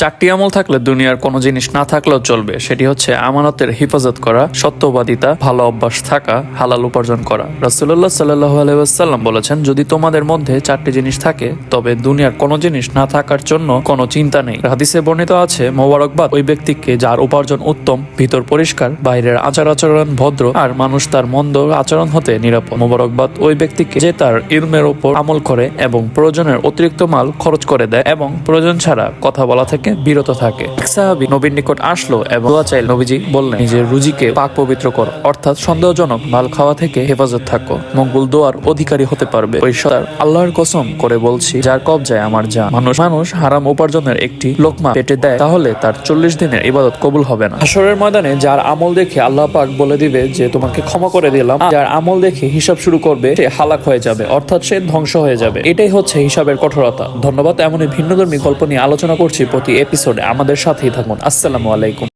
চারটি আমল থাকলে দুনিয়ার কোনো জিনিস না থাকলেও চলবে, সেটি হচ্ছে আমানতের হেফাজত করা, সত্যবাদিতা, ভালো অভ্যাস থাকা, হালাল উপার্জন করা। রাসুল্লাহ সাল্লাহ আলাইসাল্লাম বলেছেন, যদি তোমাদের মধ্যে চারটি জিনিস থাকে, তবে দুনিয়ার কোনো জিনিস না থাকার জন্য কোনো চিন্তা নেই। হাদিসে বর্ণিত আছে, মোবারকবাদ ওই ব্যক্তিকে যার উপার্জন উত্তম, ভিতর পরিষ্কার, বাইরের আচার আচরণ ভদ্র, আর মানুষ তার মন্দ আচরণ হতে নিরাপদ। মোবারকবাদ ওই ব্যক্তিকে যে তার ইলমের উপর আমল করে এবং প্রয়োজনের অতিরিক্ত মাল খরচ করে দেয় এবং প্রয়োজন ছাড়া কথা বলা থেকে, বিরত থাকে। নবীর নিকট আসলো এবং দোয়া চাইল, নবীজি বললেন, নিজের রুজিকে পাক পবিত্র কর, অর্থাৎ সন্দেহজনক মাল খাওয়া থেকে হেফাজত থাকো। মঙ্গল দোয়ার অধিকারী হতে পারবে। ওই সদার আল্লাহর কসম করে বলছি, যার কবজায় আমার যা মানুষ মানুষ হারাম উপার্জনের একটি লোকমা পেটে দেয়, তাহলে তার চল্লিশ দিনের ইবাদত কবুল হবে না। হাসরের ময়দানে যার আমল দেখে আল্লাহ পাক বলে দিবে যে, তোমাকে ক্ষমা করে দিলাম। যার আমল দেখে হিসাব শুরু করবে, সে হালাক হয়ে যাবে, অর্থাৎ সে ধ্বংস হয়ে যাবে। এটাই হচ্ছে হিসাবের কঠোরতা। ধন্যবাদ, এমনই ভিন্নধর্মী গল্প নিয়ে আলোচনা করছি প্রতি এপিসোডে আমাদের সাথেই থাকুন। আসসালামু আলাইকুম।